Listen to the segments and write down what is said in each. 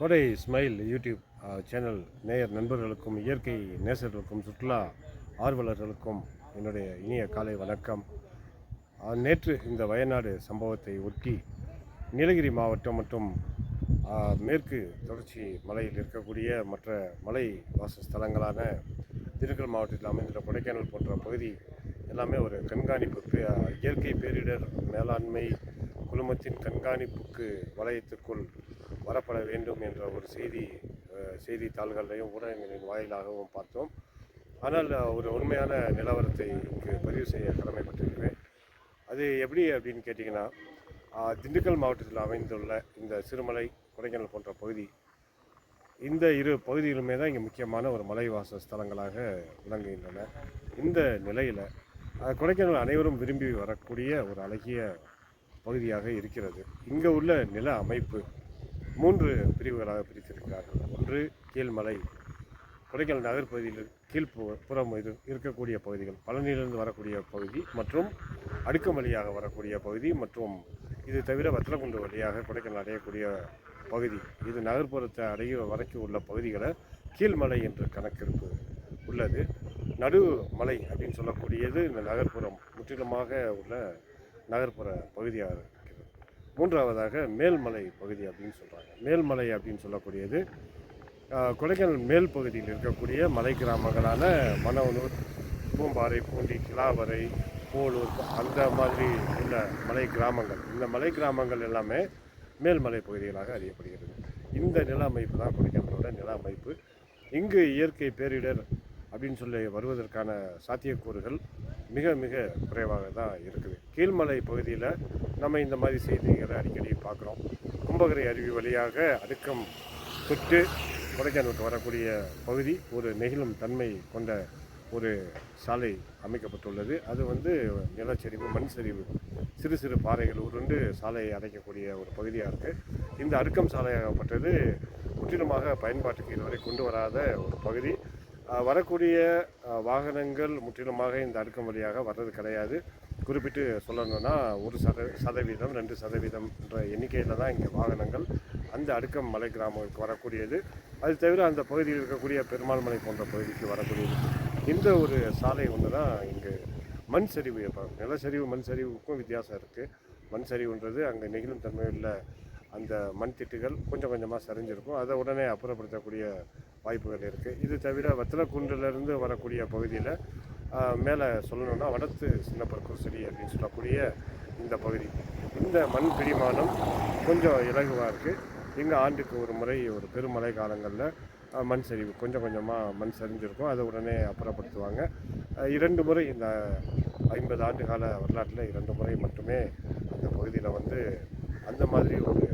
கோடை smile YouTube channel நேயர் நண்பர்களுக்கும் இயற்கை நேசர்களுக்கும் சுற்றுலா ஆர்வலர்களுக்கும் என்னுடைய இனிய காலை வணக்கம். நேற்று இந்த வயநாடு சம்பவத்தை ஒட்டி நீலகிரி மாவட்டம் மற்றும் மேற்கு தொடர்ச்சி மலையில் இருக்கக்கூடிய மற்ற மலை வாசஸ்தலங்களான திண்டுக்கல் மாவட்டத்தில் அமைந்துள்ள கொடைக்கானல் போன்ற பகுதி எல்லாமே ஒரு கண்காணிப்பு இயற்கை பேரிடர் மேலாண்மை குழுமத்தின் கண்காணிப்புக்கு வலயத்திற்குள் வரப்பட வேண்டும் என்ற ஒரு செய்தி செய்தித்தாள்களையும் ஊடகங்களின் வாயிலாகவும் பார்த்தோம். ஆனால் ஒரு உண்மையான நிலவரத்தை இங்கு பதிவு செய்ய கடமைப்பட்டிருக்கிறேன். அது எப்படி அப்படின்னு கேட்டிங்கன்னா திண்டுக்கல் மாவட்டத்தில் அமைந்துள்ள இந்த சிறுமலை கொடைக்கானல் போன்ற பகுதி இந்த இரு பகுதிகளுமே தான் இங்கே முக்கியமான ஒரு மலைவாச ஸ்தலங்களாக விளங்குகின்றன. இந்த நிலையில் கொடைக்கானல் அனைவரும் விரும்பி வரக்கூடிய ஒரு அழகிய பகுதியாக இருக்கிறது. இங்கே உள்ள நில அமைப்பு மூன்று பிரிவுகளாக பிரித்திருக்கிறார்கள். ஒன்று கீழ்மலை கொடைக்கானல் நகர்ப்பகுதியில் கீழ்பு- புறம் இது இருக்கக்கூடிய பகுதிகள் பழனியிலிருந்து வரக்கூடிய பகுதி மற்றும் அடுக்கம் வழியாக வரக்கூடிய பகுதி மற்றும் இது தவிர வத்தலகுண்டு வழியாக கொடைக்கானல் அடையக்கூடிய பகுதி. இது நகர்ப்புறத்தை அடைய வரைக்கும் உள்ள பகுதிகளை கீழ்மலை என்ற கணக்கெடுப்பு உள்ளது. நடுமலை அப்படின்னு சொல்லக்கூடியது இந்த நகர்ப்புறம் முற்றிலுமாக உள்ள நகர்ப்புற பகுதியாக மூன்றாவதாக மேல்மலை பகுதி அப்படின்னு சொல்கிறாங்க மேல்மலை அப்படின்னு சொல்லக்கூடியது கொடைக்கானல் மேல் பகுதியில் இருக்கக்கூடிய மலை கிராமங்களான மணவனூர் பூம்பாறை பூண்டி கிளாவரை போலூர் அந்த மாதிரி உள்ள மலை கிராமங்கள். இந்த மலை கிராமங்கள் எல்லாமே மேல்மலை பகுதிகளாக அறியப்படுகிறது. இந்த நில அமைப்பு தான் கொடைக்கானலோட நில அமைப்பு. இங்கு இயற்கை பேரிடர் அப்படின்னு சொல்லி வருவதற்கான சாத்தியக்கூறுகள் மிக மிக குறைவாக தான் இருக்குது. கீழ்மலை பகுதியில் நம்ம இந்த மாதிரி செய்திகளை அடிக்கடி பார்க்குறோம். கும்பகரை அருவி வழியாக அடுக்கம் தொட்டு கொடைக்கானலுக்கு வரக்கூடிய பகுதி ஒரு நெகிழும் தன்மை கொண்ட ஒரு சாலை அமைக்கப்பட்டுள்ளது. அது வந்து நிலச்சரிவு மண் சரிவு சிறு சிறு பாறைகள் உருண்டு சாலையை அடைக்கக்கூடிய ஒரு பகுதியாக இருக்குது இந்த அடுக்கம் சாலையாகப்பட்டது முற்றிலுமாக பயன்பாட்டுக்கு இதுவரை கொண்டு வராத ஒரு பகுதி. வரக்கூடிய வாகனங்கள் முற்றிலுமாக இந்த அடுக்கம் வழியாக வர்றது கிடையாது. குறிப்பிட்டு சொல்லணும்னா ஒரு சத சதவீதம் ரெண்டு சதவீதம் என்ற எண்ணிக்கையில் தான் இங்கே வாகனங்கள் அந்த அடுக்கம் மலை கிராமங்களுக்கு வரக்கூடியது. அது தவிர அந்த பகுதியில் இருக்கக்கூடிய பெருமாள் மலை போன்ற பகுதிக்கு வரக்கூடியது. இந்த ஒரு சாலை ஒன்று தான் இங்கு மண் சரிவு இப்போ நிலச்சரிவு மண் சரிவுக்கும் வித்தியாசம் இருக்குது மண் சரிவுன்றது அங்கே நெகிழும் தன்மையுள்ள அந்த மண் திட்டுகள் கொஞ்சம் கொஞ்சமாக சரிஞ்சிருக்கும். அதை உடனே அப்புறப்படுத்தக்கூடிய வாய்ப்புகள் இருக்குது இது தவிர வத்தலக்குன்றிலிருந்து வரக்கூடிய பகுதியில் மேலே சொல்லணும்னா வடத்து சின்னப்பர் செடி அப்படின்னு சொல்லக்கூடிய இந்த பகுதி. இந்த மண் பிடிமானம் கொஞ்சம் இலகுவாக இருக்குது இங்கே ஆண்டுக்கு ஒரு முறை ஒரு பெருமழை காலங்களில் மண் சரிவு கொஞ்சம் கொஞ்சமாக மண் சரிஞ்சிருக்கும். அதை உடனே அப்புறப்படுத்துவாங்க. இரண்டு முறை இந்த ஐம்பது ஆண்டு கால வரலாற்றில் இரண்டு முறை மட்டுமே அந்த பகுதியில் வந்து அந்த மாதிரி ஒரு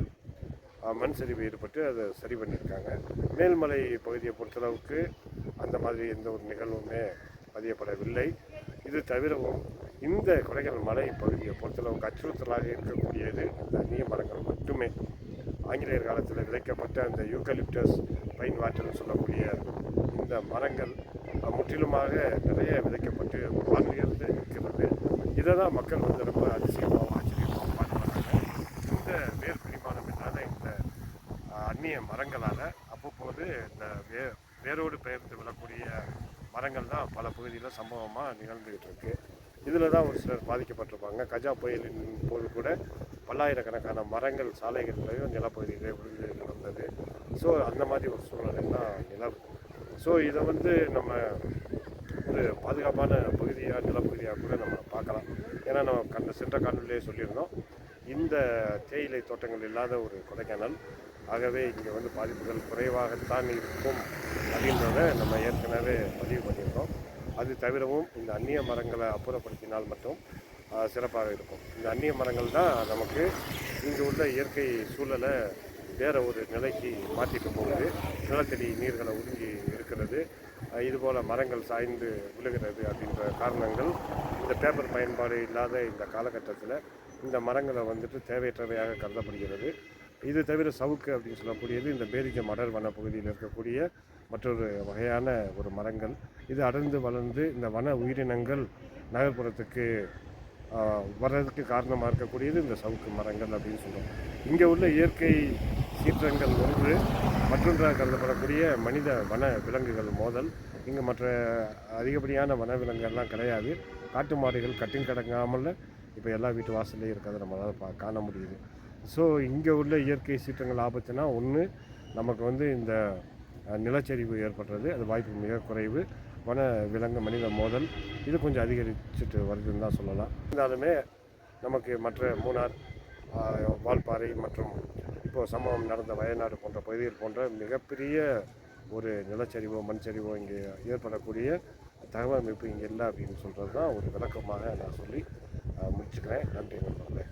மண் சரிவு ஏற்பட்டு அதை சரி பண்ணியிருக்காங்க. மேல்மலை பகுதியை பொறுத்தளவுக்கு அந்த மாதிரி எந்த ஒரு நிகழ்வுமே பதியப்படவில்லை. இது தவிரவும் இந்த கொடைக்கானல் மலை பகுதியை பொறுத்தளவுக்கு அச்சுறுத்தலாக இருக்கக்கூடியது. இந்த அந்நிய மரங்கள் மட்டுமே. ஆங்கிலேயர் காலத்தில் விதைக்கப்பட்ட அந்த யூக்கலிப்டஸ் பைன் வாட்டர்னு சொல்லக்கூடிய இந்த மரங்கள் முற்றிலுமாக நிறைய விதைக்கப்பட்டு வாழ்வுயர்ந்து இருக்கிறது இதை தான் மக்கள் வந்து ரொம்ப அதிசயமாகவும் ஆச்சரியமாகவும் பார்க்குறாங்க. இந்த வேர் பிடிமானம் இல்லாத இந்த அந்நிய மரங்களால் அவ்வப்போது இந்த வே வேரோடு பெயர்ந்து விழக்கூடிய மரங்கள் தான் பல பகுதியில் சம்பவமாக நிகழ்ந்துகிட்டு இருக்கு இதில் தான் ஒரு சிலர் பாதிக்கப்பட்டிருப்பாங்க. கஜா புயலின் போது கூட பல்லாயிரக்கணக்கான மரங்கள் சாலைகளிலேயும் நிலப்பகுதியிலே விழுந்து வந்தது ஸோ அந்த மாதிரி ஒரு சூழ்நிலை தான் நிலவு. ஸோ இதை வந்து நம்ம ஒரு பாதுகாப்பான பகுதியாக நிலப்பகுதியாக கூட நம்ம பார்க்கலாம். ஏன்னா நம்ம கண்ட சென்ற காணொலியே சொல்லியிருந்தோம். இந்த தேயிலை தோட்டங்கள் இல்லாத ஒரு கொடைக்கானல் ஆகவே இங்கே வந்து பாதிப்புகள் குறைவாகத்தான் இருக்கும் அப்படின்றத நம்ம ஏற்கனவே பதிவு பண்ணியிருக்கோம். அது தவிரவும் இந்த அந்நிய மரங்களை அப்புறப்படுத்தினால் மட்டும் சிறப்பாக இருக்கும். இந்த அந்நிய மரங்கள் தான் நமக்கு இங்கே உள்ள இயற்கை சூழலை வேறு ஒரு நிலைக்கு மாற்றிட்டு போகுது. நிலத்தடி நீர்களை உறிஞ்சி இருக்கிறது. இதுபோல் மரங்கள் சாய்ந்து விழுகிறது அப்படின்ற காரணங்கள் இந்த பேப்பர் பயன்பாடு இல்லாத இந்த காலகட்டத்தில் இந்த மரங்களை வந்துட்டு தேவையற்றவையாக கருதப்படுகிறது. இது தவிர சவுக்கு அப்படின்னு சொல்லக்கூடியது இந்த பேரிஜ மடர் வன பகுதியில் இருக்கக்கூடிய மற்றொரு வகையான ஒரு மரங்கள். இது அடர்ந்து வளர்ந்து இந்த வன உயிரினங்கள் நகர்ப்புறத்துக்கு வர்றதுக்கு காரணமாக இருக்கக்கூடியது இந்த சவுக்கு மரங்கள் அப்படின்னு சொல்லுவோம் இங்கே உள்ள இயற்கை சீற்றங்கள் ஒன்று மற்றொன்றாக கருதப்படக்கூடிய மனித வன விலங்குகள் மோதல். இங்கே மற்ற அதிகப்படியான வன விலங்குகள்லாம் கிடையாது. காட்டு மாடுகள் கட்டின் கடங்காமல் இப்போ எல்லா வீட்டு வாசல்லையும் இருக்கிறத நம்மளால் பா காண முடியுது. ஸோ இங்கே உள்ள இயற்கை சீற்றங்கள் ஆபத்துனா ஒன்று நமக்கு வந்து இந்த நிலச்சரிவு ஏற்படுறது அது வாய்ப்பு மிக குறைவு. வன விலங்கு மனித மோதல் இது கொஞ்சம் அதிகரிச்சுட்டு வருதுன்னு தான் சொல்லலாம். இருந்தாலுமே நமக்கு மற்ற மூணார் வால்பாறை மற்றும் இப்போது சம்பவம் நடந்த வயநாடு போன்ற பகுதிகள் போன்ற மிகப்பெரிய ஒரு நிலச்சரிவோ மண் சரிவோ இங்கே ஏற்படக்கூடிய தகவல் அமைப்பு இங்கே இல்லை அப்படின்னு சொல்கிறது தான் ஒரு விளக்கமாக நான் சொல்லி முடிச்சுக்கிறேன். நன்றி நண்பர்களே.